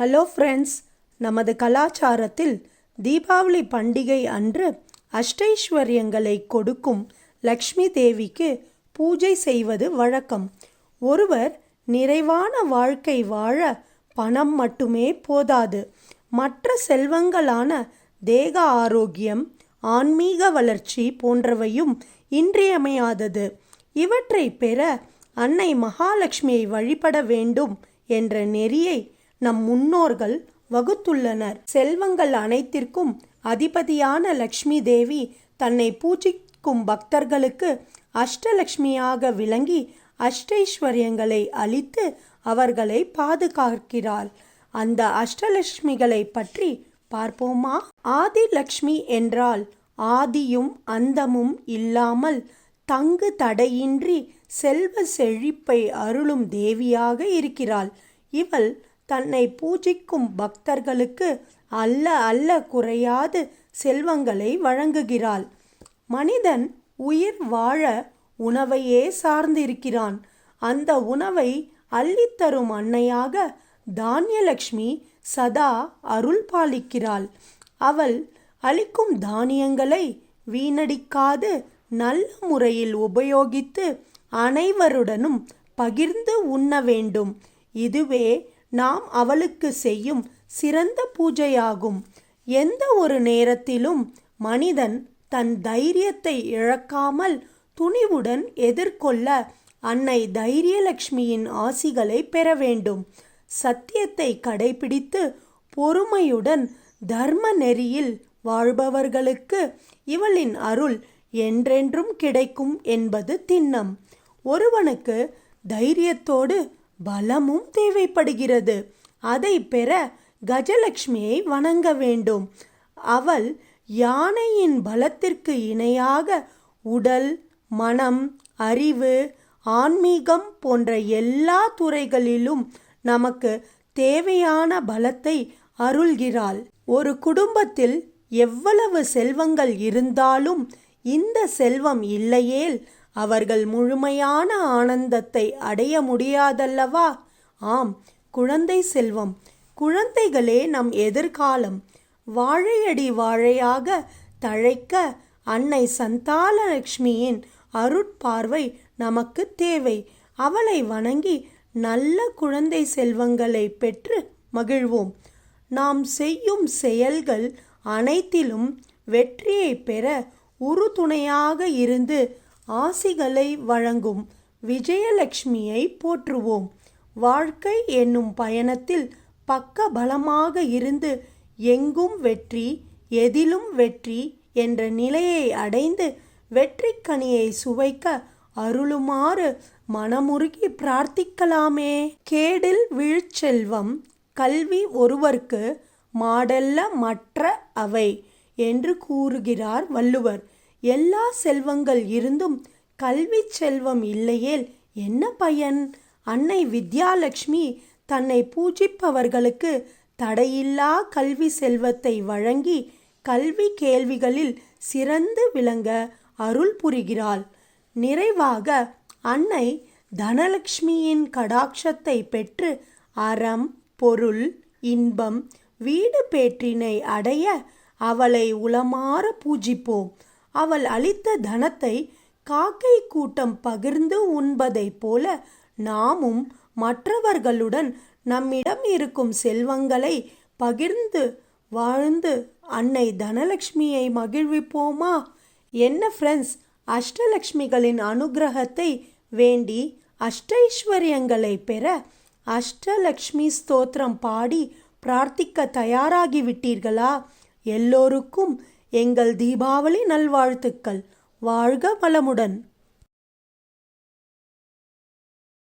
Hello friends நமது கலாச்சாரத்தில் தீபாவளி பண்டிகை அன்று அஷ்டைஸ்வர்யங்களை கொடுக்கும் லக்ஷ்மி தேவிக்கு பூஜை செய்வது வழக்கம். ஒருவர் நிறைவான வாழ்க்கை வாழ பணம் மட்டுமே போதாது. மற்ற செல்வங்களான தேக ஆரோக்கியம் ஆன்மீக வளர்ச்சி போன்றவையும் இன்றியமையாதது. இவற்றை பெற அன்னை மகாலட்சுமியை வழிபட வேண்டும் என்ற நெறியை நம் முன்னோர்கள் வகுத்துள்ளனர். செல்வங்கள் அனைத்திற்கும் அதிபதியான லக்ஷ்மி தேவி தன்னை பூஜிக்கும் பக்தர்களுக்கு அஷ்டலக்ஷ்மியாக விளங்கி அஷ்டைஸ்வர்யங்களை அளித்து அவர்களை பாதுகாக்கிறாள். அந்த அஷ்டலட்சுமிகளை பற்றி பார்ப்போமா? ஆதிலக்ஷ்மி என்றால் ஆதியும் அந்தமும் இல்லாமல் தங்கு தடையின்றி செல்வ செழிப்பை அருளும் தேவியாக இருக்கிறாள். இவள் தன்னை பூஜிக்கும் பக்தர்களுக்கு அல்ல அல்ல குறையாது செல்வங்களை வழங்குகிறாள். மனிதன் உயிர் வாழ உணவையே சார்ந்திருக்கிறான். அந்த உணவை அள்ளித்தரும் அன்னையாக தானியலக்ஷ்மி சதா அருள் பாலிக்கிறாள். அவள் அளிக்கும் தானியங்களை வீணடிக்காது நல்ல முறையில் உபயோகித்து அனைவருடனும் பகிர்ந்து உண்ண வேண்டும். இதுவே நாம் அவளுக்கு செய்யும் சிறந்த பூஜையாகும். எந்த ஒரு நேரத்திலும் மனிதன் தன் தைரியத்தை இழக்காமல் துணிவுடன் எதிர்கொள்ள அன்னை தைரியலக்ஷ்மியின் ஆசிகளை பெற வேண்டும். சத்தியத்தை கடைபிடித்து பொறுமையுடன் தர்ம நெறியில் வாழ்பவர்களுக்கு இவளின் அருள் என்றென்றும் கிடைக்கும் என்பது திண்ணம். ஒருவனுக்கு தைரியத்தோடு பலமும் தேவைப்படுகிறது. அதை பெற கஜலட்சுமியை வணங்க வேண்டும். அவள் யானையின் பலத்திற்கு இணையாக உடல் மனம் அறிவு ஆன்மீகம் போன்ற எல்லா துறைகளிலும் நமக்கு தேவையான பலத்தை அருள்கிறாள். ஒரு குடும்பத்தில் எவ்வளவு செல்வங்கள் இருந்தாலும் இந்த செல்வம் இல்லையேல் அவர்கள் முழுமையான ஆனந்தத்தை அடைய முடியாதல்லவா? ஆம் குழந்தை செல்வம். குழந்தைகளே நம் எதிர்காலம். வாழையடி வாழையாக தழைக்க அன்னை சந்தாலலட்சுமியின் அருட்பார்வை நமக்கு தேவை. அவளை வணங்கி நல்ல குழந்தை செல்வங்களை பெற்று மகிழ்வோம். நாம் செய்யும் செயல்கள் அனைத்திலும் வெற்றியை பெற உறுதுணையாக இருந்து ஆசிகளை வழங்கும் விஜயலட்சுமியை போற்றுவோம். வாழ்க்கை என்னும் பயணத்தில் பக்க பலமாக இருந்து எங்கும் வெற்றி எதிலும் வெற்றி என்ற நிலையை அடைந்து வெற்றிக்கனியை சுவைக்க அருளுமாறு மனமுருகி பிரார்த்திக்கலாமே. கேடில் விழுச்செல்வம் கல்வி ஒருவர்க்கு மாடல்ல மற்ற அவை என்று கூறுகிறார் வள்ளுவர். எல்லா செல்வங்கள் இருந்தும் கல்வி செல்வம் இல்லையேல் என்ன பயன்? அன்னை வித்யாலட்சுமி தன்னை பூஜிப்பவர்களுக்கு தடையில்லா கல்வி செல்வத்தை வழங்கி கல்வி கேள்விகளில் சிறந்து விளங்க அருள் புரிகிறாள். நிறைவாக அன்னை தனலட்சுமியின் கடாட்சத்தை பெற்று அறம் பொருள் இன்பம் வீடு பேற்றினை அடைய அவளை உளமாற பூஜிப்போம். அவள் அளித்த தனத்தை காக்கை கூட்டம் பகிர்ந்து உண்பதைப் போல நாமும் மற்றவர்களுடன் நம்மிடம் இருக்கும் செல்வங்களை பகிர்ந்து வாழ்ந்து அன்னை தனலட்சுமியை மகிழ்விப்போமா? என்ன ஃப்ரெண்ட்ஸ் அஷ்டலக்ஷ்மிகளின் அனுகிரகத்தை வேண்டி அஷ்டைஸ்வர்யங்களை பெற அஷ்டலக்ஷ்மி ஸ்தோத்திரம் பாடி பிரார்த்திக்க தயாராகிவிட்டீர்களா எல்லோருக்கும் எங்கள் தீபாவளி நல்வாழ்த்துக்கள். வாழ்க வளமுடன்.